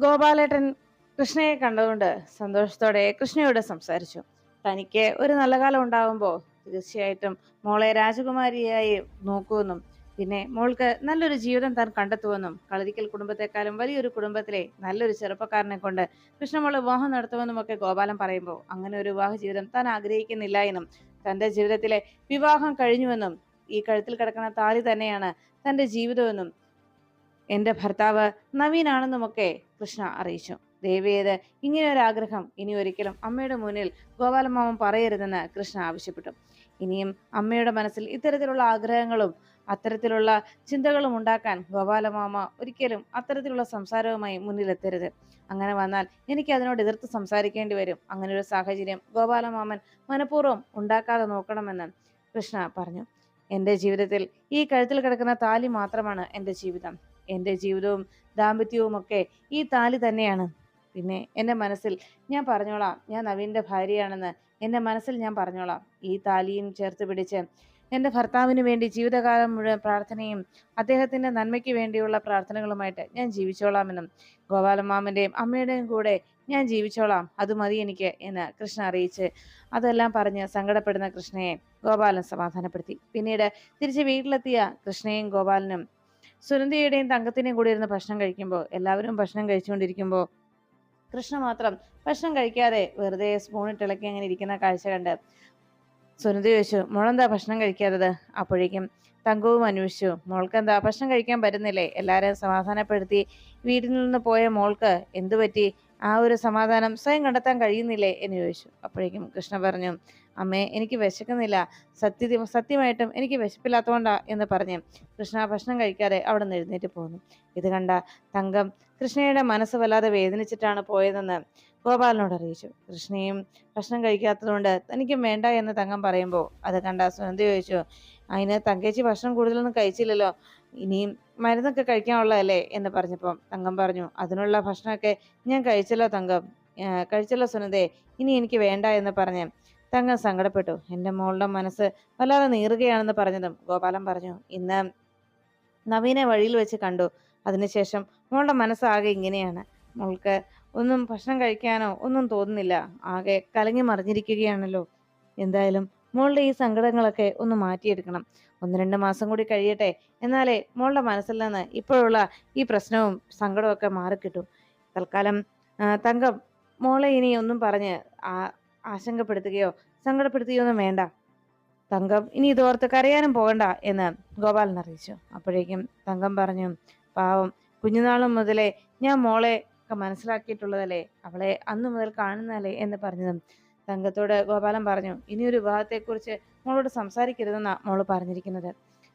ഗോപാലേട്ടൻ കൃഷ്ണയെ കണ്ടതുകൊണ്ട് സന്തോഷത്തോടെ കൃഷ്ണയോട് സംസാരിച്ചു. തനിക്ക് ഒരു നല്ല കാലം ഉണ്ടാവുമ്പോൾ തീർച്ചയായിട്ടും മോളെ രാജകുമാരിയായി നോക്കുമെന്നും പിന്നെ മോൾക്ക് നല്ലൊരു ജീവിതം താൻ കണ്ടെത്തുമെന്നും കളരിക്കൽ കുടുംബത്തെക്കാളും വലിയൊരു കുടുംബത്തിലെ നല്ലൊരു ചെറുപ്പക്കാരനെ കൊണ്ട് കൃഷ്ണമോൾ വിവാഹം നടത്തുമെന്നും ഒക്കെ ഗോപാലൻ പറയുമ്പോൾ അങ്ങനെ ഒരു വിവാഹ ജീവിതം താൻ ആഗ്രഹിക്കുന്നില്ല എന്നും തന്റെ ജീവിതത്തിലെ വിവാഹം കഴിഞ്ഞുവെന്നും ഈ കഴുത്തിൽ കിടക്കുന്ന താലി തന്നെയാണ് തന്റെ ജീവിതമെന്നും എന്റെ ഭർത്താവ് നവീനാണെന്നുമൊക്കെ കൃഷ്ണ അറിയിച്ചു. ദേവിയത് ഇങ്ങനെ ഒരു ആഗ്രഹം ഇനി ഒരിക്കലും അമ്മയുടെ മുന്നിൽ ഗോപാലമാമൻ പറയരുതെന്ന് കൃഷ്ണ ആവശ്യപ്പെട്ടു. ഇനിയും അമ്മയുടെ മനസ്സിൽ ഇത്തരത്തിലുള്ള ആഗ്രഹങ്ങളും അത്തരത്തിലുള്ള ചിന്തകളും ഉണ്ടാക്കാൻ ഗോപാലമാമ ഒരിക്കലും അത്തരത്തിലുള്ള സംസാരവുമായി മുന്നിലെത്തരുത്. അങ്ങനെ വന്നാൽ എനിക്ക് അതിനോട് എതിർത്ത് സംസാരിക്കേണ്ടി വരും. അങ്ങനെ ഒരു സാഹചര്യം ഗോപാലമാമൻ മനഃപൂർവം ഉണ്ടാക്കാതെ നോക്കണമെന്ന് കൃഷ്ണ പറഞ്ഞു. എന്റെ ജീവിതത്തിൽ ഈ കഴുത്തിൽ കിടക്കുന്ന താലി മാത്രമാണ് എന്റെ ജീവിതം. എന്റെ ജീവിതവും ദാമ്പത്യവും ഒക്കെ ഈ താലി തന്നെയാണ്. പിന്നെ എന്റെ മനസ്സിൽ ഞാൻ പറഞ്ഞോളാം ഞാൻ നവീന്റെ ഭാര്യയാണെന്ന് എന്റെ മനസ്സിൽ ഞാൻ പറഞ്ഞോളാം. ഈ താലിയും ചേർത്ത് പിടിച്ച് എന്റെ ഭർത്താവിന് വേണ്ടി ജീവിതകാലം മുഴുവൻ പ്രാർത്ഥനയും അദ്ദേഹത്തിന്റെ നന്മയ്ക്ക് വേണ്ടിയുള്ള പ്രാർത്ഥനകളുമായിട്ട് ഞാൻ ജീവിച്ചോളാമെന്നും ഗോപാലമാമന്റെയും അമ്മയുടെയും കൂടെ ഞാൻ ജീവിച്ചോളാം അത് മതി എനിക്ക് എന്ന് കൃഷ്ണ അറിയിച്ച് അതെല്ലാം പറഞ്ഞ് സങ്കടപ്പെടുന്ന കൃഷ്ണയെ ഗോപാലൻ സമാധാനപ്പെടുത്തി. പിന്നീട് തിരിച്ച് വീട്ടിലെത്തിയ കൃഷ്ണയും ഗോപാലനും സുനന്ദയുടെയും തങ്കത്തിനെയും കൂടി ഇരുന്ന് ഭക്ഷണം കഴിക്കുമ്പോൾ എല്ലാവരും ഭക്ഷണം കഴിച്ചുകൊണ്ടിരിക്കുമ്പോൾ കൃഷ്ണ മാത്രം ഭക്ഷണം കഴിക്കാതെ വെറുതെ സ്പൂണിട്ട് ഇളക്കി അങ്ങനെ ഇരിക്കുന്ന കാഴ്ച കണ്ട് സുനന്ദ ചോദിച്ചു മോളെന്താ ഭക്ഷണം കഴിക്കാത്തത്? അപ്പോഴേക്കും തങ്കവും അന്വേഷിച്ചു മോൾക്ക് എന്താ ഭക്ഷണം കഴിക്കാൻ പറ്റുന്നില്ലേ? എല്ലാവരെയും സമാധാനപ്പെടുത്തി വീട്ടിൽ നിന്ന് പോയ മോൾക്ക് എന്തു പറ്റി? ആ ഒരു സമാധാനം സ്വയം കണ്ടെത്താൻ കഴിയുന്നില്ലേ എന്ന് ചോദിച്ചു. അപ്പോഴേക്കും കൃഷ്ണ പറഞ്ഞു അമ്മേ എനിക്ക് വിശക്കുന്നില്ല. സത്യ സത്യമായിട്ടും എനിക്ക് വിശപ്പില്ലാത്തതുകൊണ്ടാ എന്ന് പറഞ്ഞ് കൃഷ്ണ ഭക്ഷണം കഴിക്കാതെ അവിടെ നിന്ന് എഴുന്നേറ്റ് പോന്നു. ഇത് കണ്ട തങ്കം കൃഷ്ണയുടെ മനസ്സ് വല്ലാതെ വേദനിച്ചിട്ടാണ് പോയതെന്ന് ഗോപാലനോട് അറിയിച്ചു. കൃഷ്ണയും ഭക്ഷണം കഴിക്കാത്തതുകൊണ്ട് തനിക്ക് വേണ്ട എന്ന് തങ്കം പറയുമ്പോൾ അത് കണ്ട സുനന്ദ ചോദിച്ചു അതിന് തങ്കേച്ചി ഭക്ഷണം കൂടുതലൊന്നും കഴിച്ചില്ലല്ലോ. ഇനിയും മരുന്നൊക്കെ കഴിക്കാനുള്ളതല്ലേ എന്ന് പറഞ്ഞപ്പോൾ തങ്കം പറഞ്ഞു അതിനുള്ള ഭക്ഷണമൊക്കെ ഞാൻ കഴിച്ചല്ലോ തങ്കം. കഴിച്ചല്ലോ സുനന്ദേ ഇനി എനിക്ക് വേണ്ട എന്ന് പറഞ്ഞ് തങ്കം സങ്കടപ്പെട്ടു. എന്റെ മോളുടെ മനസ്സ് വല്ലാതെ നീറുകയാണെന്ന് പറഞ്ഞതും ഗോപാലൻ പറഞ്ഞു ഇന്ന് നവീനെ വഴിയിൽ വെച്ച് കണ്ടു. അതിനുശേഷം മോളുടെ മനസ്സാകെ ഇങ്ങനെയാണ്. മോൾക്ക് ഒന്നും ഭക്ഷണം കഴിക്കാനോ ഒന്നും തോന്നുന്നില്ല. ആകെ കലങ്ങി മറിഞ്ഞിരിക്കുകയാണല്ലോ. എന്തായാലും മോളുടെ ഈ സങ്കടങ്ങളൊക്കെ ഒന്ന് മാറ്റിയെടുക്കണം. ഒന്ന് രണ്ട് മാസം കൂടി കഴിയട്ടെ. എന്നാലേ മോളുടെ മനസ്സിൽ നിന്ന് ഇപ്പോഴുള്ള ഈ പ്രശ്നവും സങ്കടവും ഒക്കെ മാറിക്കിട്ടും. തൽക്കാലം തങ്കം മോളെ ഇനി ഒന്നും പറഞ്ഞ് ആശങ്കപ്പെടുത്തുകയോ സങ്കടപ്പെടുത്തുകയോ ഒന്നും വേണ്ട. തങ്കം ഇനി ഇതോർത്ത് കരയാനും പോകണ്ട എന്ന് ഗോപാലൻ അറിയിച്ചു. അപ്പോഴേക്കും തങ്കം പറഞ്ഞു പാവം കുഞ്ഞുനാളും മുതലേ ഞാൻ മോളെ മനസ്സിലാക്കിയിട്ടുള്ളതല്ലേ? അവളെ അന്നു മുതൽ കാണുന്നതല്ലേ? എന്ന് പറഞ്ഞതും തങ്കത്തോട് ഗോപാലൻ പറഞ്ഞു ഇനിയൊരു വിവാഹത്തെക്കുറിച്ച് മോളോട് സംസാരിക്കരുതെന്നാണ് മോൾ പറഞ്ഞിരിക്കുന്നത്.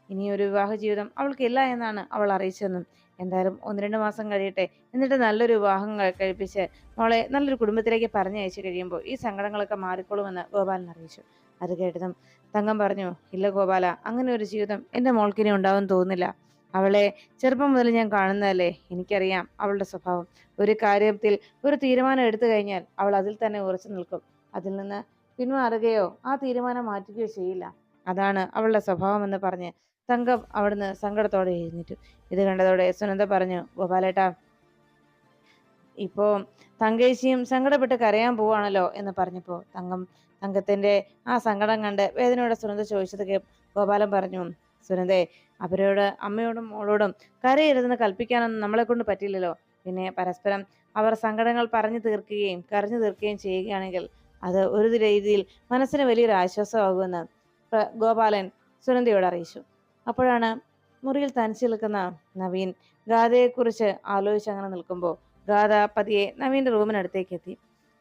ഇനിയൊരു വിവാഹ ജീവിതം അവൾക്കില്ല എന്നാണ് അവൾ അറിയിച്ചതെന്നും. എന്തായാലും ഒന്ന് രണ്ട് മാസം കഴിയട്ടെ എന്നിട്ട് നല്ലൊരു വിവാഹം കഴിപ്പിച്ച് മോളെ നല്ലൊരു കുടുംബത്തിലേക്ക് പറഞ്ഞയച്ചു കഴിയുമ്പോൾ ഈ സങ്കടങ്ങളൊക്കെ മാറിക്കോളുമെന്ന് ഗോപാലൻ അറിയിച്ചു. അത് കേട്ടതും തങ്കം പറഞ്ഞു ഇല്ല ഗോപാല അങ്ങനെ ഒരു ജീവിതം എന്റെ മോൾക്കിനി ഉണ്ടാവും തോന്നുന്നില്ല. അവളെ ചെറുപ്പം മുതൽ ഞാൻ കാണുന്നതല്ലേ? എനിക്കറിയാം അവളുടെ സ്വഭാവം. ഒരു കാര്യത്തിൽ ഒരു തീരുമാനം എടുത്തു കഴിഞ്ഞാൽ അവൾ അതിൽ തന്നെ ഉറച്ചു നിൽക്കും. അതിൽ നിന്ന് പിന്മാറുകയോ ആ തീരുമാനം മാറ്റുകയോ ചെയ്യില്ല. അതാണ് അവളുടെ സ്വഭാവം എന്ന് പറഞ്ഞ് തങ്കം അവിടുന്ന് സങ്കടത്തോടെ എഴുന്നേറ്റു. ഇത് കണ്ടതോടെ സുനന്ദ പറഞ്ഞു ഗോപാലേട്ടാ ഇപ്പോ തങ്കേശിയും സങ്കടപ്പെട്ട് കരയാൻ പോവാണല്ലോ എന്ന് പറഞ്ഞപ്പോൾ തങ്കം തങ്കത്തിന്റെ ആ സങ്കടം കണ്ട് വേദനയോടെ സുനന്ദ ചോദിച്ചത് ഗോപാലൻ പറഞ്ഞു സുനന്ദേ അവരോട് അമ്മയോടും മോളോടും കരയരുതെന്ന് കൽപ്പിക്കാനൊന്നും നമ്മളെ കൊണ്ട് പറ്റില്ലല്ലോ. പിന്നെ പരസ്പരം അവർ സങ്കടങ്ങൾ പറഞ്ഞു തീർക്കുകയും കരഞ്ഞു തീർക്കുകയും ചെയ്യുകയാണെങ്കിൽ അത് ഒരു രീതിയിൽ മനസ്സിന് വലിയൊരു ആശ്വാസമാകുമെന്ന് ഗോപാലൻ സുനന്ദയോട് അറിയിച്ചു. അപ്പോഴാണ് മുറിയിൽ തനിച്ച് നിൽക്കുന്ന നവീൻ ഗാഥയെക്കുറിച്ച് ആലോചിച്ച് അങ്ങനെ നിൽക്കുമ്പോൾ ഗാഥ പതിയെ നവീന്റെ റൂമിനടുത്തേക്ക് എത്തി.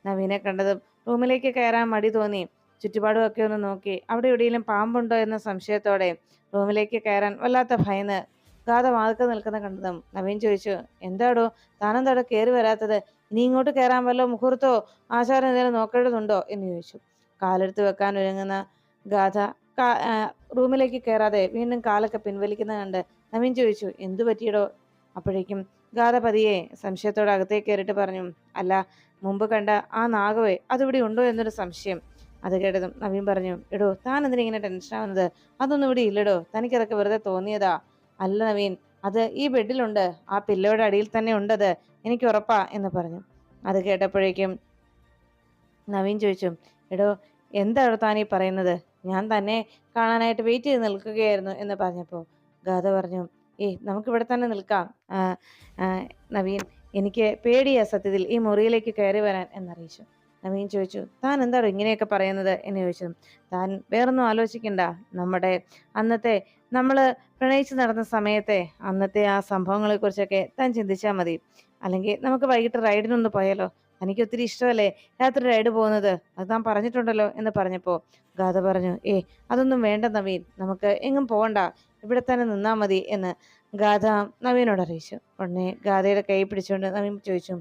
നവീനെ കണ്ടതും റൂമിലേക്ക് കയറാൻ മടി തോന്നി. ചുറ്റുപാടുമൊക്കെ ഒന്ന് നോക്കി അവിടെ എവിടെയെങ്കിലും പാമ്പുണ്ടോ എന്ന സംശയത്തോടെ റൂമിലേക്ക് കയറാൻ വല്ലാത്ത ഭയന്ന് ഗാഥ വാതിൽക്കൽ നിൽക്കുന്ന കണ്ടതും നവീൻ ചോദിച്ചു എന്താടോ താനെന്താടോ കയറി വരാത്തത്? ഇനി ഇങ്ങോട്ട് കയറാൻ വല്ല മുഹൂർത്തോ ആചാരം എന്തെങ്കിലും നോക്കേണ്ടതുണ്ടോ? എന്ന് ചോദിച്ചു. കാലെടുത്ത് വെക്കാൻ ഒരുങ്ങുന്ന ഗാഥ റൂമിലേക്ക് കയറാതെ വീണ്ടും കാലൊക്കെ പിൻവലിക്കുന്ന കണ്ട് നവീൻ ചോദിച്ചു എന്തു പറ്റിയടോ? അപ്പോഴേക്കും ഗാഥ പതിയെ സംശയത്തോടെ അകത്തേക്ക് കയറിയിട്ട് പറഞ്ഞു അല്ല മുമ്പ് കണ്ട ആ നാഗവേ അതിവിടെ ഉണ്ടോ എന്നൊരു സംശയം. അത് കേട്ടതും നവീൻ പറഞ്ഞു എടോ താൻ എന്തിനാ ഇങ്ങനെ ടെൻഷൻ ആവുന്നത് അതൊന്നും ഇവിടെ ഇല്ലടോ തനിക്കതൊക്കെ വെറുതെ തോന്നിയതാ. അല്ല നവീൻ അത് ഈ ബെഡിലുണ്ട് ആ പില്ലയുടെ അടിയിൽ തന്നെ ഉണ്ടത്. എനിക്ക് ഉറപ്പാ എന്ന് പറഞ്ഞു. അത് കേട്ടപ്പോഴേക്കും നവീൻ ചോദിച്ചു എടോ എന്താണോ താനീ പറയുന്നത്? ഞാൻ തന്നെ കാണാനായിട്ട് വെയിറ്റ് ചെയ്ത് നിൽക്കുകയായിരുന്നു എന്ന് പറഞ്ഞപ്പോൾ ഗാഥ പറഞ്ഞു ഏയ് നമുക്കിവിടെ തന്നെ നിൽക്കാം. നവീൻ എനിക്ക് പേടിയാ സത്യത്തിൽ ഈ മുറിയിലേക്ക് കയറി വരാൻ എന്നറിയിച്ചു. നവീൻ ചോദിച്ചു താൻ എന്താണ് ഇങ്ങനെയൊക്കെ പറയുന്നത്? എന്ന് ചോദിച്ചു. താൻ വേറൊന്നും ആലോചിക്കണ്ട. നമ്മുടെ അന്നത്തെ നമ്മൾ പ്രണയിച്ച് നടന്ന സമയത്തെ അന്നത്തെ ആ സംഭവങ്ങളെക്കുറിച്ചൊക്കെ താൻ ചിന്തിച്ചാൽ മതി. അല്ലെങ്കിൽ നമുക്ക് വൈകിട്ട് റൈഡിനൊന്ന് പോയാലോ? എനിക്ക് ഒത്തിരി ഇഷ്ടമല്ലേ? രാത്രി റൈഡ് പോകുന്നത്? അത് താൻ പറഞ്ഞിട്ടുണ്ടല്ലോ എന്ന് പറഞ്ഞപ്പോൾ ഗാഥ പറഞ്ഞു ഏ അതൊന്നും വേണ്ട നവീൻ. നമുക്ക് എങ്ങും പോകണ്ട ഇവിടെ തന്നെ നിന്നാ മതി എന്ന് ഗാഥ നവീനോട് അറിയിച്ചു. ഉടനെ ഗാഥയുടെ കൈ പിടിച്ചുകൊണ്ട് നവീൻ ചോദിച്ചു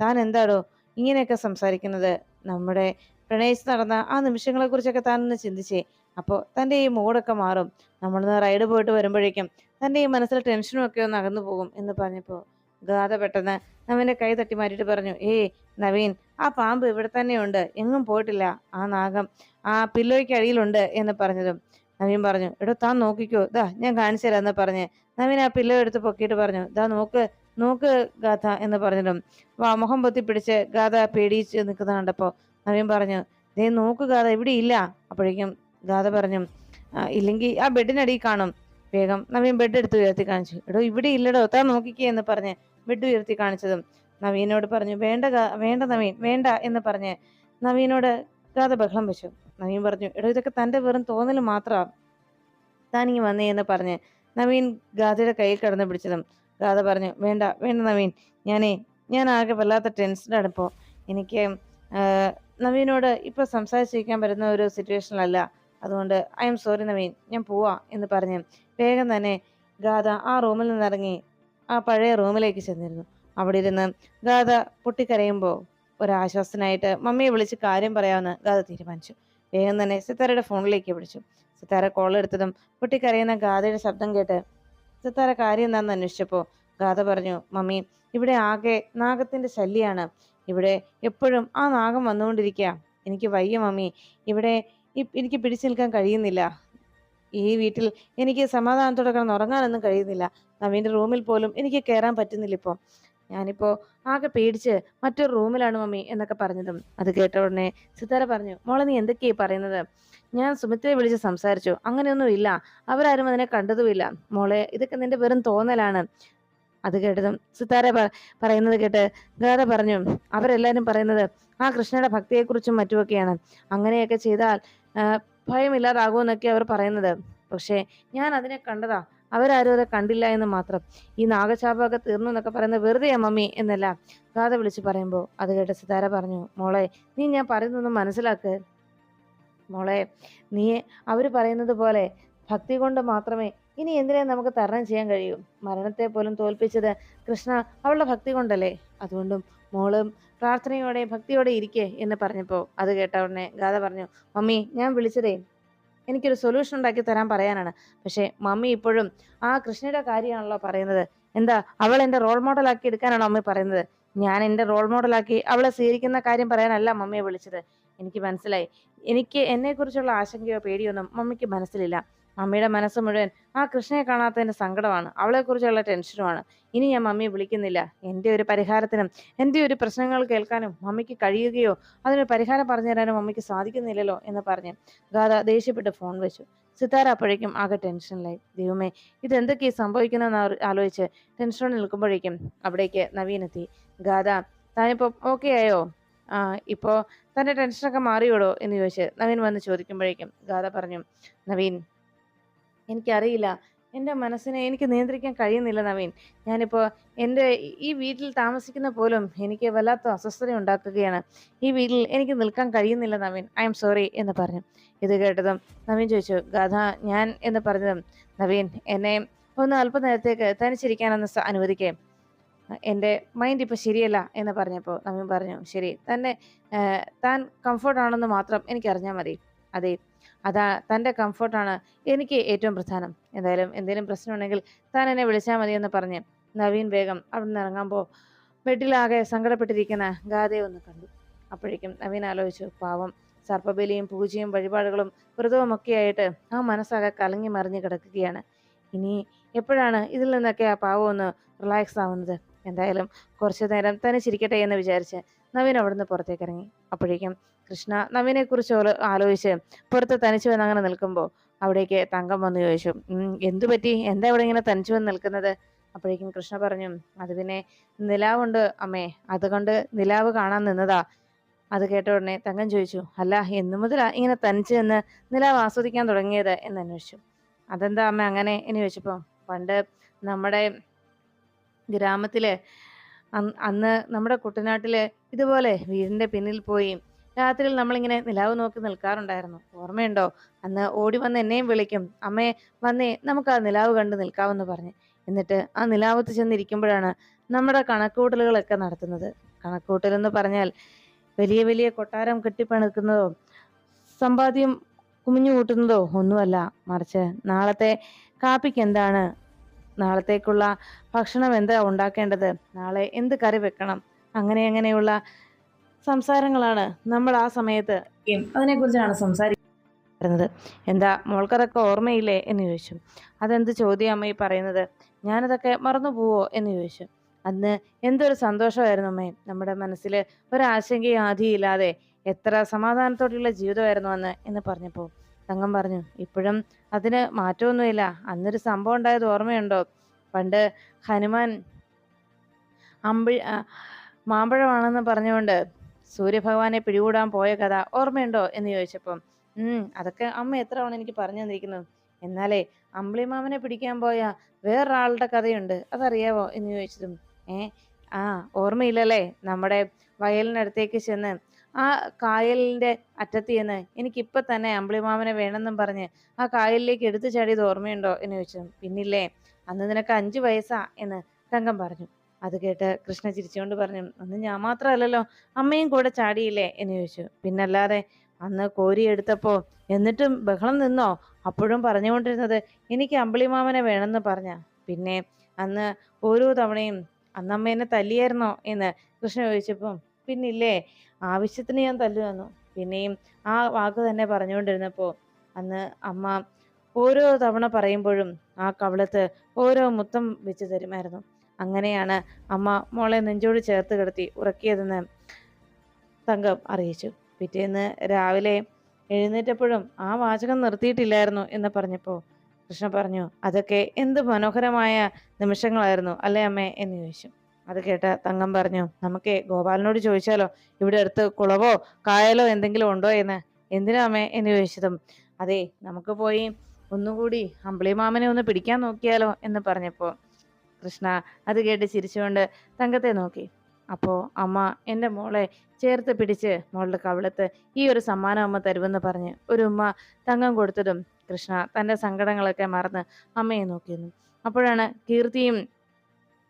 താൻ എന്താടോ ഇങ്ങനെയൊക്കെ സംസാരിക്കുന്നത് നമ്മുടെ പ്രണയിച്ച് നടന്ന ആ നിമിഷങ്ങളെക്കുറിച്ചൊക്കെ കുറിച്ചൊക്കെ താൻ ചിന്തിച്ചേ. അപ്പോൾ തന്റെ ഈ മൂടൊക്കെ മാറും. നമ്മളൊന്ന് റൈഡ് പോയിട്ട് വരുമ്പോഴേക്കും തന്റെ ഈ മനസ്സിലെ ടെൻഷനും ഒക്കെ ഒന്ന് അകന്നു പോകും എന്ന് പറഞ്ഞപ്പോൾ ഗാഥ പെട്ടെന്ന് നവീന്റെ കൈ തട്ടി മാറ്റിയിട്ട് പറഞ്ഞു ഏയ് നവീൻ ആ പാമ്പ് ഇവിടെ തന്നെയുണ്ട്. എങ്ങും പോയിട്ടില്ല. ആ നാഗം ആ പില്ലോയ്ക്ക് അടിയിലുണ്ട് എന്ന് പറഞ്ഞതും നവീൻ പറഞ്ഞു എടോ താൻ നോക്കിക്കോ. ദാ ഞാൻ കാണിച്ചു തരാം എന്ന് പറഞ്ഞ് നവീൻ ആ പില്ലോ എടുത്ത് പൊക്കിയിട്ട് പറഞ്ഞു ദാ നോക്ക് നോക്ക് ഗാഥ എന്ന് പറഞ്ഞിട്ടും മുഖം പൊത്തി പിടിച്ച് ഗാഥ പേടിച്ച് നിൽക്കുന്നത് കണ്ടപ്പോൾ നവീൻ പറഞ്ഞു ദേ നോക്ക് ഗാഥ ഇവിടെ ഇല്ല. അപ്പോഴേക്കും ഗാഥ പറഞ്ഞു "ആ, ഇല്ലെങ്കിൽ ആ ബെഡിനടിയിൽ കാണും. വേഗം നവീൻ ബെഡ് എടുത്ത് ഉയർത്തി കാണിച്ചു. എടോ ഇവിടെ ഇല്ലടോ താ നോക്കിക്കേ എന്ന് പറഞ്ഞ് ബെഡ് ഉയർത്തി കാണിച്ചതും നവീനോട് പറഞ്ഞു വേണ്ട വേണ്ട നവീൻ വേണ്ട എന്ന് പറഞ്ഞ് നവീനോട് ഗാഥ ബഹളം വെച്ചു. നവീൻ പറഞ്ഞു എടോ ഇതൊക്കെ തന്റെ വെറും തോന്നൽ മാത്രമാണ് താനിങ്ങി വന്നേ എന്ന് പറഞ്ഞ് നവീൻ ഗാഥയുടെ കയ്യിൽ കിടന്ന് പിടിച്ചതും ഗാഥ പറഞ്ഞു വേണ്ട വേണ്ട നവീൻ. ഞാനേ ഞാൻ ആകെ വല്ലാത്ത ടെൻഷനാണ് ഇപ്പോൾ എനിക്ക് നവീനോട് ഇപ്പോൾ സംസാരിച്ചിരിക്കാൻ പറ്റുന്ന ഒരു സിറ്റുവേഷനിലല്ല അതുകൊണ്ട് ഐ എം സോറി നവീൻ. ഞാൻ പോവാ എന്ന് പറഞ്ഞ് വേഗം തന്നെ ഗാഥ ആ റൂമിൽ നിന്നിറങ്ങി ആ പഴയ റൂമിലേക്ക് ചെന്നിരുന്നു. അവിടെ ഇരുന്ന് ഗാഥ പൊട്ടിക്കരയുമ്പോൾ ഒരാശ്വാസനായിട്ട് മമ്മിയെ വിളിച്ച് കാര്യം പറയാമെന്ന് ഗാഥ തീരുമാനിച്ചു. വേഗം തന്നെ സിത്താരയുടെ ഫോണിലേക്ക് വിളിച്ചു. സിത്താര കോൾ എടുത്തതും പൊട്ടിക്കരയുന്ന ഗാഥയുടെ ശബ്ദം കേട്ട് സിത്താര കാര്യം എന്താണെന്ന് അന്വേഷിച്ചപ്പോൾ ഗാഥ പറഞ്ഞു മമ്മി ഇവിടെ ആകെ നാഗത്തിന്റെ ശല്യാണ്. ഇവിടെ എപ്പോഴും ആ നാഗം വന്നുകൊണ്ടിരിക്കുക എനിക്ക് വയ്യ മമ്മി. ഇവിടെ എനിക്ക് പിടിച്ചു നിൽക്കാൻ കഴിയുന്നില്ല. ഈ വീട്ടിൽ എനിക്ക് സമാധാനത്തോടെ കിടന്ന് ഉറങ്ങാനൊന്നും കഴിയുന്നില്ല. നവീന്റെ റൂമിൽ പോലും എനിക്ക് കയറാൻ പറ്റുന്നില്ല ഇപ്പോൾ ഞാനിപ്പോൾ ആകെ പേടിച്ച് മറ്റൊരു റൂമിലാണ് മമ്മി എന്നൊക്കെ പറഞ്ഞതും. അത് കേട്ട ഉടനെ സിത്താര പറഞ്ഞു മോളെ നീ എന്തൊക്കെയായി പറയുന്നത്? ഞാൻ സുമിത്രയെ വിളിച്ച് സംസാരിച്ചു. അങ്ങനെയൊന്നും ഇല്ല. അവരാരും അതിനെ കണ്ടതുമില്ല. മോളെ ഇതൊക്കെ നിന്റെ വെറും തോന്നലാണ്. അത് കേട്ടതും സിത്താര പറയുന്നത് കേട്ട് ഗാഥ പറഞ്ഞു അവരെല്ലാരും പറയുന്നത് ആ കൃഷ്ണയുടെ ഭക്തിയെക്കുറിച്ചും മറ്റുമൊക്കെയാണ്. അങ്ങനെയൊക്കെ ചെയ്താൽ ഭയമില്ലാതാകുമെന്നൊക്കെ അവർ പറയുന്നത്. പക്ഷേ ഞാൻ അതിനെ കണ്ടതാ. അവരാരും അത് കണ്ടില്ല എന്ന് മാത്രം. ഈ നാഗശാപമൊക്കെ തീർന്നു എന്നൊക്കെ പറയുന്നത് വെറുതെ മമ്മി എന്നല്ല. ഗാഥ വിളിച്ചു പറയുമ്പോൾ അത് കേട്ട സിതാര പറഞ്ഞു മോളെ നീ ഞാൻ പറയുന്നൊന്നും മനസ്സിലാക്ക്. മോളെ നീ അവർ പറയുന്നത് പോലെ ഭക്തി കൊണ്ട് മാത്രമേ ഇനി എന്തിനെ നമുക്ക് തരണം ചെയ്യാൻ കഴിയൂ? മരണത്തെ പോലും തോൽപ്പിച്ചത് കൃഷ്ണ അവളുടെ ഭക്തി കൊണ്ടല്ലേ? അതുകൊണ്ടും മോളും പ്രാർത്ഥനയോടെ ഭക്തിയോടെ ഇരിക്കേ എന്ന് പറഞ്ഞപ്പോൾ അത് കേട്ട ഉടനെ ഗാഥ പറഞ്ഞു മമ്മി ഞാൻ വിളിച്ചതേ എനിക്കൊരു സൊല്യൂഷൻ ഉണ്ടാക്കി തരാൻ പറയാനാണ്. പക്ഷേ മമ്മി ഇപ്പോഴും ആ കൃഷ്ണയുടെ കാര്യമാണല്ലോ പറയുന്നത്. എന്താ അവൾ എന്റെ റോൾ മോഡലാക്കി എടുക്കാനാണോ അമ്മ പറയുന്നത്? ഞാൻ എന്റെ റോൾ മോഡലാക്കി അവളെ സ്വീകരിക്കുന്ന കാര്യം പറയാനല്ല മമ്മിയെ വിളിച്ചത്. എനിക്ക് മനസ്സിലായി. എനിക്ക് എന്നെക്കുറിച്ചുള്ള ആശങ്കയോ പേടിയോ ഒന്നും മമ്മിക്ക് മനസ്സിലില്ല. മമ്മിയുടെ മനസ്സ് മുഴുവൻ ആ കൃഷ്ണയെ കാണാത്തതിന്റെ സങ്കടമാണ് അവളെക്കുറിച്ചുള്ള ടെൻഷനുമാണ്. ഇനി ഞാൻ മമ്മിയെ വിളിക്കുന്നില്ല. എന്റെ ഒരു പരിഹാരത്തിനും എന്റെ ഒരു പ്രശ്നങ്ങൾ കേൾക്കാനും മമ്മിക്ക് കഴിയുകയോ അതിനൊരു പരിഹാരം പറഞ്ഞു തരാനും മമ്മിക്ക് സാധിക്കുന്നില്ലല്ലോ എന്ന് പറഞ്ഞ്. ഗാഥ ദേഷ്യപ്പെട്ട് ഫോൺ വെച്ചു. സിതാര അപ്പോഴേക്കും ആകെ ടെൻഷനിലായി. ദൈവമേ ഇതെന്തൊക്കെ സംഭവിക്കുന്നതെന്ന് അവർ ആലോചിച്ച് ടെൻഷനോട് നിൽക്കുമ്പോഴേക്കും അവിടേക്ക് നവീനെത്തി. ഗാഥ താനിപ്പോൾ ഓക്കെ ആയോ? ആ ഇപ്പോൾ തന്റെ ടെൻഷനൊക്കെ മാറിയോടോ? എന്ന് ചോദിച്ച് നവീൻ വന്ന് ചോദിക്കുമ്പോഴേക്കും ഗാഥ പറഞ്ഞു നവീൻ എനിക്കറിയില്ല. എന്റെ മനസ്സിനെ എനിക്ക് നിയന്ത്രിക്കാൻ കഴിയുന്നില്ല നവീൻ. ഞാനിപ്പോൾ എന്റെ ഈ വീട്ടിൽ താമസിക്കുന്ന പോലും എനിക്ക് വല്ലാത്ത അസ്വസ്ഥത ഉണ്ടാക്കുകയാണ്. ഈ വീട്ടിൽ എനിക്ക് നിൽക്കാൻ കഴിയുന്നില്ല നവീൻ. ഐ എം സോറി എന്ന് പറഞ്ഞു. ഇത് കേട്ടതും നവീൻ ചോദിച്ചു ഗാഥ ഞാൻ എന്ന് പറഞ്ഞതും നവീൻ എന്നെ ഒന്ന് അല്പനേരത്തേക്ക് തനിച്ചിരിക്കാനൊന്ന് അനുവദിക്കേ. എന്റെ മൈൻഡ് ഇപ്പോൾ ശരിയല്ല എന്ന് പറഞ്ഞപ്പോൾ നവീൻ പറഞ്ഞു ശരി തന്നെ താൻ കംഫർട്ടാണെന്ന് മാത്രം എനിക്കറിഞ്ഞാൽ മതി. അതെ അതാ തന്റെ കംഫർട്ടാണ് എനിക്ക് ഏറ്റവും പ്രധാനം. എന്തായാലും എന്തെങ്കിലും പ്രശ്നമുണ്ടെങ്കിൽ താൻ എന്നെ വിളിച്ചാൽ മതിയെന്ന് പറഞ്ഞ് നവീൻ വേഗം അവിടെ നിന്ന് ഇറങ്ങുമ്പോൾ ബെഡിലാകെ സങ്കടപ്പെട്ടിരിക്കുന്ന ഗാഥയെ ഒന്ന് കണ്ടു. അപ്പോഴേക്കും നവീൻ ആലോചിച്ചു പാവം സർപ്പബലിയും പൂജയും വഴിപാടുകളും വ്രതവുമൊക്കെയായിട്ട് ആ മനസ്സാകെ കലങ്ങി മറിഞ്ഞ് കിടക്കുകയാണ്. ഇനി എപ്പോഴാണ് ഇതിൽ നിന്നൊക്കെ ആ പാവം ഒന്ന് റിലാക്സ് ആവുന്നത്? എന്തായാലും കുറച്ചു നേരം തനിച്ചിരിക്കട്ടെ എന്ന് വിചാരിച്ച് നവീൻ അവിടുന്ന് പുറത്തേക്ക് ഇറങ്ങി. അപ്പോഴേക്കും കൃഷ്ണ നവീനെ കുറിച്ച് ആലോചിച്ച് പുറത്ത് തനിച്ചു വന്ന് അങ്ങനെ നിൽക്കുമ്പോൾ അവിടേക്ക് തങ്കം വന്ന് ചോദിച്ചു "ഉം, എന്തു പറ്റി? എന്താ ഇവിടെ ഇങ്ങനെ തനിച്ചു വന്ന് നിൽക്കുന്നത്? അപ്പോഴേക്കും കൃഷ്ണ പറഞ്ഞു അത് പിന്നെ നിലാവുണ്ട് അമ്മേ അതുകൊണ്ട് നിലാവ് കാണാൻ നിന്നതാ. അത് കേട്ട ഉടനെ തങ്കം ചോദിച്ചു അല്ല എന്നു മുതലാ ഇങ്ങനെ തനിച്ച് നിന്ന് നിലാവ് ആസ്വദിക്കാൻ തുടങ്ങിയത്? എന്ന് അന്വേഷിച്ചു. അതെന്താ അമ്മ അങ്ങനെ? എന്ന് ചോദിച്ചപ്പോൾ പണ്ട് നമ്മുടെ ഗ്രാമത്തിലെ അന്ന് നമ്മുടെ കുട്ടനാട്ടിലെ ഇതുപോലെ വീടിന്റെ പിന്നിൽ പോയി രാത്രിയിൽ നമ്മളിങ്ങനെ നിലാവ് നോക്കി നിൽക്കാറുണ്ടായിരുന്നു. ഓർമ്മയുണ്ടോ? അന്ന് ഓടി വന്ന് എന്നെയും വിളിക്കും അമ്മേ വന്നേ നമുക്ക് ആ നിലാവ് കണ്ട് നിൽക്കാമെന്ന് പറഞ്ഞ്. എന്നിട്ട് ആ നിലാവത്ത് ചെന്നിരിക്കുമ്പോഴാണ് നമ്മുടെ കണക്കൂട്ടലുകളൊക്കെ നടത്തുന്നത്. കണക്കൂട്ടൽ എന്ന് പറഞ്ഞാൽ വലിയ വലിയ കൊട്ടാരം കെട്ടിപ്പണക്കുന്നതോ സമ്പാദ്യം കുമിഞ്ഞു കൂട്ടുന്നതോ ഒന്നുമല്ല. മറിച്ച് നാളത്തെ കാപ്പിക്ക് എന്താണ്? നാളത്തേക്കുള്ള ഭക്ഷണം എന്താ ഉണ്ടാക്കേണ്ടത്? നാളെ എന്ത് കറി വെക്കണം? അങ്ങനെ അങ്ങനെയുള്ള സംസാരങ്ങളാണ് നമ്മൾ ആ സമയത്ത് അതിനെക്കുറിച്ചാണ് സംസാരിക്കുന്നത് എന്താ മോൾക്കതൊക്കെ ഓർമ്മയില്ലേ എന്ന് ചോദിച്ചു. അതെന്ത് ചോദ്യം അമ്മ ഈ പറയുന്നത്? ഞാനതൊക്കെ മറന്നു പോവോ എന്ന് ചോദിച്ചു. അന്ന് എന്തൊരു സന്തോഷമായിരുന്നു അമ്മേ. നമ്മുടെ മനസ്സിൽ ഒരാശങ്കയും ആധിയില്ലാതെ എത്ര സമാധാനത്തോടെയുള്ള ജീവിതമായിരുന്നു അന്ന് എന്ന് പറഞ്ഞപ്പോൾ തങ്കം പറഞ്ഞു ഇപ്പോഴും അതിന് മാറ്റമൊന്നുമില്ല. അന്നൊരു സംഭവം ഉണ്ടായത് ഓർമ്മയുണ്ടോ? പണ്ട് ഹനുമാൻ അമ്പി മാമ്പഴമാണെന്ന് പറഞ്ഞുകൊണ്ട് സൂര്യഭഗവാനെ പിടികൂടാൻ പോയ കഥ ഓർമ്മയുണ്ടോ എന്ന് ചോദിച്ചപ്പം ഉം അതൊക്കെ അമ്മ എത്ര തവണ എനിക്ക് പറഞ്ഞു തന്നിരിക്കുന്നു എന്നാലേ അമ്പിളിമാമനെ പിടിക്കാൻ പോയ വേറൊരാളുടെ കഥയുണ്ട് അതറിയാവോ? എന്ന് ചോദിച്ചതും ഏ ആ ഓർമ്മയില്ലല്ലേ? നമ്മുടെ വയലിനടുത്തേക്ക് ചെന്ന് ആ കായലിന്റെ അറ്റത്ത് ചെന്ന് എനിക്കിപ്പൊ തന്നെ അമ്പിളിമാമനെ വേണമെന്നും പറഞ്ഞ് ആ കായലിലേക്ക് എടുത്തു ചാടിയത് ഓർമ്മയുണ്ടോ? എന്ന് ചോദിച്ചു പിന്നില്ലേ അന്ന് നിനക്ക് അഞ്ചു വയസ്സാ എന്ന് തങ്കം പറഞ്ഞു. അത് കേട്ട് കൃഷ്ണ ചിരിച്ചുകൊണ്ട് പറഞ്ഞു അന്ന് ഞാൻ മാത്രമല്ലല്ലോ അമ്മയും കൂടെ ചാടിയില്ലേ? എന്ന് ചോദിച്ചു. പിന്നല്ലാതെ അന്ന് കോരി എടുത്തപ്പോ എന്നിട്ടും ബഹളം നിന്നോ? അപ്പോഴും പറഞ്ഞുകൊണ്ടിരുന്നത് എനിക്ക് അമ്പിളിമാമനെ വേണമെന്ന് പറഞ്ഞ. പിന്നെ അന്ന് ഓരോ തവണയും അന്നമ്മ എന്നെ തല്ലിയായിരുന്നോ എന്ന് കൃഷ്ണ ചോദിച്ചപ്പം പിന്നില്ലേ ആവശ്യത്തിന് ഞാൻ തല്ലു തന്നു പിന്നെയും ആ വാക്ക് തന്നെ പറഞ്ഞുകൊണ്ടിരുന്നപ്പോൾ അന്ന് അമ്മ ഓരോ തവണ പറയുമ്പോഴും ആ കവിളത്ത് ഓരോ മുത്തം വെച്ച് തരുമായിരുന്നു. അങ്ങനെയാണ് അമ്മ മോളെ നെഞ്ചോട് ചേർത്ത് കിടത്തി ഉറക്കിയതെന്ന് തങ്കം അറിയിച്ചു. പിറ്റേന്ന് രാവിലെ എഴുന്നേറ്റപ്പോഴും ആ വാചകം നിർത്തിയിട്ടില്ലായിരുന്നു എന്ന് പറഞ്ഞപ്പോൾ കൃഷ്ണ പറഞ്ഞു അതൊക്കെ എന്ത് മനോഹരമായ നിമിഷങ്ങളായിരുന്നു അല്ലേ അമ്മേ? എന്ന് ചോദിച്ചു. അത് കേട്ട തങ്കം പറഞ്ഞു നമുക്ക് ഗോപാലനോട് ചോദിച്ചാലോ? ഇവിടെ അടുത്ത് കുളവോ കായലോ എന്തെങ്കിലും ഉണ്ടോ എന്ന്? എന്തിനാ അമ്മേ? എന്ന് ചോദിച്ചതും അതെ നമുക്ക് പോയി ഒന്നുകൂടി അമ്പിളിമാമനെ ഒന്ന് പിടിക്കാൻ നോക്കിയാലോ എന്ന് പറഞ്ഞപ്പോൾ കൃഷ്ണ അത് കേട്ട് ചിരിച്ചുകൊണ്ട് തങ്കത്തെ നോക്കി. അപ്പോൾ അമ്മ എന്റെ മോളെ ചേർത്ത് പിടിച്ച് മോളുടെ കവിളത്ത് ഈ ഒരു സമ്മാനം അമ്മ തരുമെന്ന് പറഞ്ഞ് ഒരു ഉമ്മ തങ്കം കൊടുത്തതും കൃഷ്ണ തന്റെ സങ്കടങ്ങളൊക്കെ മറന്ന് അമ്മയെ നോക്കിയിരുന്നു. അപ്പോഴാണ് കീർത്തിയും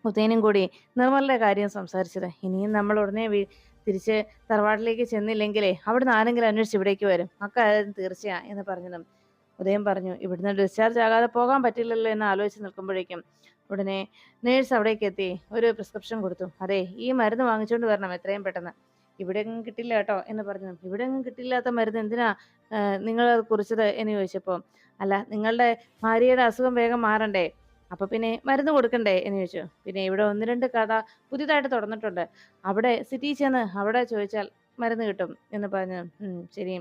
ഉദയനും കൂടി നിർമ്മലിന്റെ കാര്യം സംസാരിച്ചത്. ഇനിയും നമ്മൾ ഉടനെ തിരിച്ച് തറവാട്ടിലേക്ക് ചെന്നില്ലെങ്കിലേ അവിടുന്ന് ആരെങ്കിലും അന്വേഷിച്ച് ഇവിടേക്ക് വരും. അക്കാര്യം തീർച്ചയാ എന്ന് പറഞ്ഞതും ഉദയം പറഞ്ഞു ഇവിടുന്ന് ഡിസ്ചാർജ് ആകാതെ പോകാൻ പറ്റില്ലല്ലോ എന്ന് ആലോചിച്ച് നിൽക്കുമ്പോഴേക്കും ഉടനെ നേഴ്സ് അവിടേക്ക് എത്തി ഒരു പ്രിസ്ക്രിപ്ഷൻ കൊടുത്തു. അതെ ഈ മരുന്ന് വാങ്ങിച്ചുകൊണ്ട് വരണം എത്രയും പെട്ടെന്ന്. ഇവിടെ എങ്ങും കിട്ടില്ല കേട്ടോ എന്ന് പറഞ്ഞു. ഇവിടെ എങ്ങും കിട്ടില്ലാത്ത മരുന്ന് എന്തിനാ നിങ്ങൾ കുറിച്ചത്? എന്ന് ചോദിച്ചപ്പോൾ അല്ല നിങ്ങളുടെ ഭാര്യയുടെ അസുഖം വേഗം മാറണ്ടേ അപ്പൊ പിന്നെ മരുന്ന് കൊടുക്കണ്ടേ? എന്ന് ചോദിച്ചു. പിന്നെ ഇവിടെ ഒന്ന് രണ്ട് കഥ പുതിയതായിട്ട് തുറന്നിട്ടുണ്ട്. അവിടെ സിറ്റി ചെന്ന് അവിടെ ചോദിച്ചാൽ മരുന്ന് കിട്ടും എന്ന് പറഞ്ഞു. "ഉം, ശരി.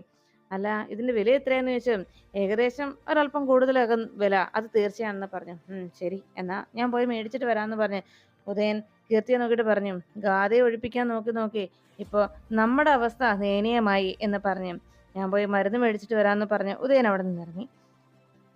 അല്ല ഇതിന്റെ വില എത്രയാന്ന് ചോദിച്ചു ഏകദേശം ഒരല്പം കൂടുതലാകും വില. അത് തീർച്ചയാണെന്ന് പറഞ്ഞു. ശരി. എന്നാ ഞാൻ പോയി മേടിച്ചിട്ട് വരാമെന്ന് പറഞ്ഞു ഉദയൻ കീർത്തിയെ നോക്കിയിട്ട് പറഞ്ഞു ഗാഥയെ ഒഴിപ്പിക്കാൻ നോക്കി നോക്കി. ഇപ്പോൾ നമ്മുടെ അവസ്ഥ ദയനീയമായി എന്ന് പറഞ്ഞു. ഞാൻ പോയി മരുന്ന് മേടിച്ചിട്ട് വരാമെന്ന് പറഞ്ഞു ഉദയൻ അവിടെ നിന്ന് ഇറങ്ങി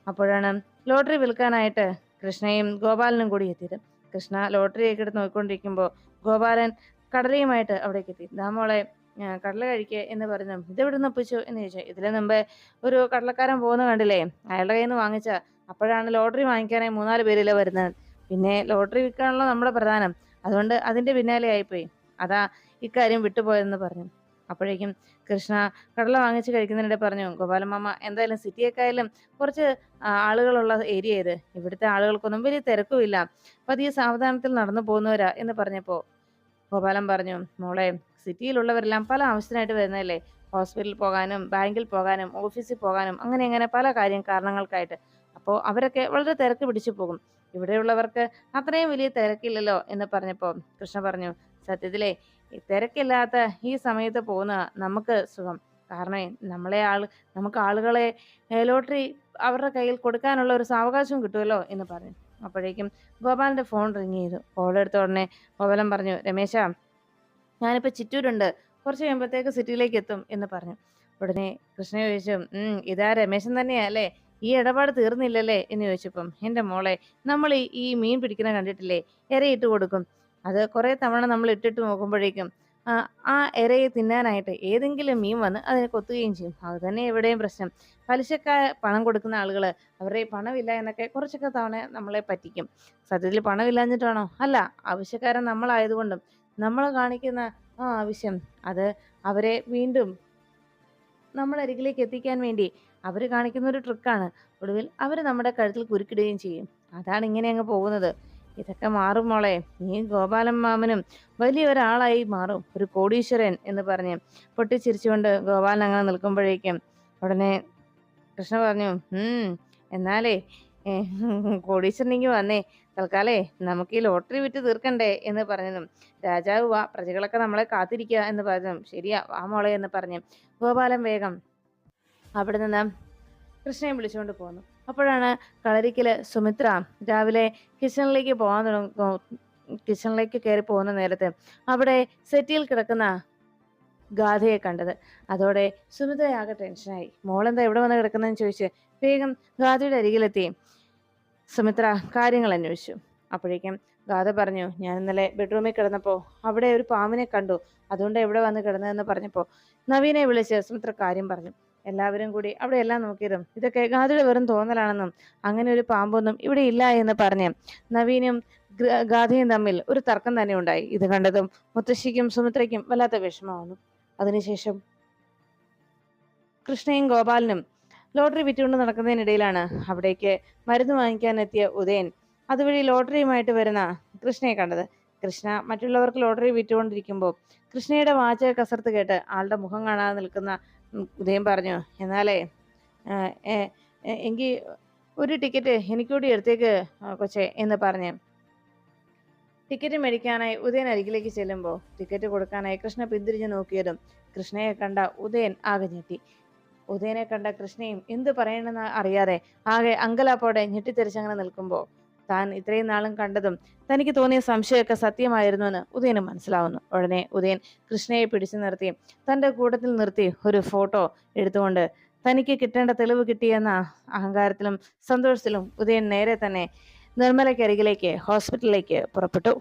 അപ്പോഴാണ് ലോട്ടറി വിൽക്കാനായിട്ട് കൃഷ്ണയും ഗോപാലനും കൂടി എത്തിയത്. കൃഷ്ണ ലോട്ടറിയൊക്കെ എടുത്ത് നോക്കിക്കൊണ്ടിരിക്കുമ്പോൾ ഗോപാലൻ കടലയുമായിട്ട് അവിടേക്ക് എത്തി. ദാ മോളെ ആ, കടല കഴിക്കുക എന്ന് പറഞ്ഞു ഇതെവിടെ നിന്ന് ഒപ്പിച്ചു എന്ന് ചോദിച്ചു ഇതിലെ മുമ്പേ ഒരു കടലക്കാരൻ പോകുന്ന കണ്ടില്ലേ? അയാളുടെ കയ്യിൽ നിന്ന് വാങ്ങിച്ച. അപ്പോഴാണ് ലോട്ടറി വാങ്ങിക്കാനായി മൂന്നാൽ പേരിലെ വരുന്നത്. പിന്നെ ലോട്ടറി വിൽക്കാനുള്ള നമ്മുടെ പ്രധാനം. അതുകൊണ്ട് അതിന്റെ പിന്നാലെ ആയിപ്പോയി. അതാ ഇക്കാര്യം വിട്ടുപോയെന്ന് പറഞ്ഞു. അപ്പോഴേക്കും കൃഷ്ണ കടല വാങ്ങിച്ച് കഴിക്കുന്നതിനിടെ പറഞ്ഞു ഗോപാലമാമ എന്തായാലും സിറ്റിയേക്കായാലും കുറച്ച് ആളുകളുള്ള ഏരിയ ഇത്. ഇവിടുത്തെ ആളുകൾക്കൊന്നും വലിയ തിരക്കുമില്ല. പതിയെ സാവധാനത്തിൽ നടന്നു പോകുന്നവരാ എന്ന് പറഞ്ഞപ്പോൾ ഗോപാലൻ പറഞ്ഞു മോളെ സിറ്റിയിലുള്ളവരെല്ലാം പല ആവശ്യത്തിനായിട്ട് വരുന്നതല്ലേ? ഹോസ്പിറ്റലിൽ പോകാനും ബാങ്കിൽ പോകാനും ഓഫീസിൽ പോകാനും അങ്ങനെ അങ്ങനെ പല കാര്യം കാരണങ്ങൾക്കായിട്ട്. അപ്പോൾ അവരൊക്കെ വളരെ തിരക്ക് പിടിച്ചു പോകും. ഇവിടെയുള്ളവർക്ക് അത്രയും വലിയ തിരക്കില്ലല്ലോ എന്ന് പറഞ്ഞപ്പോൾ കൃഷ്ണ പറഞ്ഞു സത്യത്തിലേ തിരക്കില്ലാത്ത ഈ സമയത്ത് പോകുന്ന നമുക്ക് സുഖം. കാരണം നമ്മളെ ആൾ നമുക്ക് ആളുകളെ ലോട്ടറി അവരുടെ കയ്യിൽ കൊടുക്കാനുള്ള ഒരു സാവകാശം കിട്ടുമല്ലോ? എന്ന് പറഞ്ഞു. അപ്പോഴേക്കും ഗോപാലിന്റെ ഫോൺ റിങ് ചെയ്തു. കോൾ എടുത്ത ഉടനെ ഗോപാലൻ പറഞ്ഞു രമേശ ഞാനിപ്പോൾ ചിറ്റൂരുണ്ട്. കുറച്ച് കഴിയുമ്പോഴത്തേക്ക് സിറ്റിയിലേക്ക് എത്തും എന്ന് പറഞ്ഞു. ഉടനെ കൃഷ്ണ ചോദിച്ചു ഇതാ രമേശൻ തന്നെയല്ലേ ഈ ഇടപാട് തീർന്നില്ലല്ലേ? എന്ന് ചോദിച്ചപ്പം എന്റെ മോളെ നമ്മൾ ഈ മീൻ പിടിക്കുന്ന കണ്ടിട്ടില്ലേ? ഇരയിട്ട് കൊടുക്കും. അത് കുറേ തവണ നമ്മൾ ഇട്ടിട്ട് നോക്കുമ്പോഴേക്കും ആ ഇരയെ തിന്നാനായിട്ട് ഏതെങ്കിലും മീൻ വന്ന് അതിനെ കൊത്തുകയും ചെയ്യും. അത് തന്നെ എവിടെയും പ്രശ്നം. പലിശക്കാർ പണം കൊടുക്കുന്ന ആളുകൾ അവരെ പണമില്ല എന്നൊക്കെ കുറച്ചൊക്കെ തവണ നമ്മളെ പറ്റിക്കും. സത്യത്തിൽ പണമില്ലാഞ്ഞിട്ടാണോ? അല്ല ആവശ്യക്കാരൻ നമ്മളായതുകൊണ്ടും നമ്മൾ കാണിക്കുന്ന ആ ആവശ്യം അത് അവരെ വീണ്ടും നമ്മുടെ അരികിലേക്ക് എത്തിക്കാൻ വേണ്ടി അവർ കാണിക്കുന്ന ഒരു ട്രിക്കാണ് ഒടുവിൽ അവർ നമ്മുടെ കഴുത്തിൽ കുരുക്കിടുകയും ചെയ്യും. അതാണ് ഇങ്ങനെ അങ്ങ് പോകുന്നത്. ഇതൊക്കെ മാറും മോളെ. നീ ഗോപാലൻ മാമനും വലിയ ഒരാളായി മാറും. ഒരു കോടീശ്വരൻ എന്ന് പറഞ്ഞ് പൊട്ടിച്ചിരിച്ചുകൊണ്ട് ഗോപാലൻ അങ്ങനെ നിൽക്കുമ്പോഴേക്കും ഉടനെ കൃഷ്ണ പറഞ്ഞു എന്നാലേ കോടീശ്വരനെങ്കിൽ വന്നേ. തൽക്കാലേ നമുക്ക് ഈ ലോട്ടറി വിറ്റ് തീർക്കണ്ടേ എന്ന് പറഞ്ഞതും രാജാവ് വാ പ്രജകളൊക്കെ നമ്മളെ കാത്തിരിക്കുക എന്ന് പറഞ്ഞതും ശരിയാ വാ മോളെ എന്ന് പറഞ്ഞു ഗോപാലൻ വേഗം അവിടെ നിന്ന് കൃഷ്ണയെ വിളിച്ചുകൊണ്ട് പോന്നു. അപ്പോഴാണ് കളരിക്കൽ സുമിത്ര രാവിലെ കിച്ചണിലേക്ക് പോകാൻ തുടങ്ങും കിച്ചണിലേക്ക് കയറി പോകുന്ന നേരത്ത് അവിടെ സെറ്റിയിൽ കിടക്കുന്ന ഗാഥയെ കണ്ടത്. അതോടെ സുമിത്രയാകെ ടെൻഷനായി മോളെന്താ എവിടെ വന്ന് കിടക്കുന്നതെന്ന് ചോദിച്ച് വേഗം ഗാഥയുടെ അരികിലെത്തി. സുമിത്ര കാര്യങ്ങൾ അന്വേഷിച്ചു. അപ്പോഴേക്കും ഗാഥ പറഞ്ഞു ഞാൻ ഇന്നലെ ബെഡ്റൂമിൽ കിടന്നപ്പോൾ അവിടെ ഒരു പാമ്പിനെ കണ്ടു. അതുകൊണ്ട് എവിടെ വന്ന് കിടന്നതെന്ന് പറഞ്ഞപ്പോൾ നവീനെ വിളിച്ച് സുമിത്ര കാര്യം പറഞ്ഞു. എല്ലാവരും കൂടി അവിടെ എല്ലാം നോക്കിയതും ഇതൊക്കെ ഗാഥയുടെ വെറും തോന്നലാണെന്നും അങ്ങനെ ഒരു പാമ്പൊന്നും ഇവിടെ ഇല്ല എന്ന് പറഞ്ഞ് നവീനും ഗാഥയും തമ്മിൽ ഒരു തർക്കം തന്നെ ഉണ്ടായി. ഇത് കണ്ടതും മുത്തശ്ശിക്കും സുമിത്രയ്ക്കും വല്ലാത്ത വിഷമമാവുന്നു. അതിനുശേഷം കൃഷ്ണയും ഗോപാലനും ലോട്ടറി വിറ്റുകൊണ്ട് നടക്കുന്നതിനിടയിലാണ് അവിടേക്ക് മരുന്ന് വാങ്ങിക്കാനെത്തിയ ഉദയൻ. അതുവഴി ലോട്ടറിയുമായിട്ട് വരുന്ന കൃഷ്ണയെ കണ്ടത്. കൃഷ്ണ മറ്റുള്ളവർക്ക് ലോട്ടറി വിറ്റുകൊണ്ടിരിക്കുമ്പോൾ കൃഷ്ണയുടെ വാചക കസർത്ത് കേട്ട് ആളുടെ മുഖം കാണാതെ നിൽക്കുന്ന ഉദയം പറഞ്ഞു എന്നാലേ എങ്കിൽ ഒരു ടിക്കറ്റ് എനിക്കൂടി എടുത്തേക്ക് കൊച്ചേ എന്ന് പറഞ്ഞു. ടിക്കറ്റ് മേടിക്കാനായി ഉദയൻ അരികിലേക്ക് ചെല്ലുമ്പോൾ ടിക്കറ്റ് കൊടുക്കാനായി കൃഷ്ണ പിന്തിരിഞ്ഞു നോക്കിയതും കൃഷ്ണയെ കണ്ട ഉദയൻ ആകെ ഞെട്ടി. ഉദയനെ കണ്ട കൃഷ്ണയും എന്ത് പറയണമെന്ന് അറിയാതെ ആകെ അങ്കലാപ്പോടെ ഞെട്ടിത്തെറിച്ചങ്ങനെ നിൽക്കുമ്പോൾ താൻ ഇത്രയും നാളും കണ്ടതും തനിക്ക് തോന്നിയ സംശയമൊക്കെ സത്യമായിരുന്നുവെന്ന് ഉദയന് മനസ്സിലാവുന്നു. ഉടനെ ഉദയൻ കൃഷ്ണയെ പിടിച്ചു നിർത്തി തന്റെ കൂട്ടത്തിൽ നിർത്തി ഒരു ഫോട്ടോ എടുത്തുകൊണ്ട് തനിക്ക് കിട്ടേണ്ട തെളിവ് കിട്ടിയെന്ന അഹങ്കാരത്തിലും സന്തോഷത്തിലും ഉദയൻ നേരെ തന്നെ നിർമ്മലയ്ക്കരികിലേക്ക് ഹോസ്പിറ്റലിലേക്ക് പുറപ്പെട്ടു.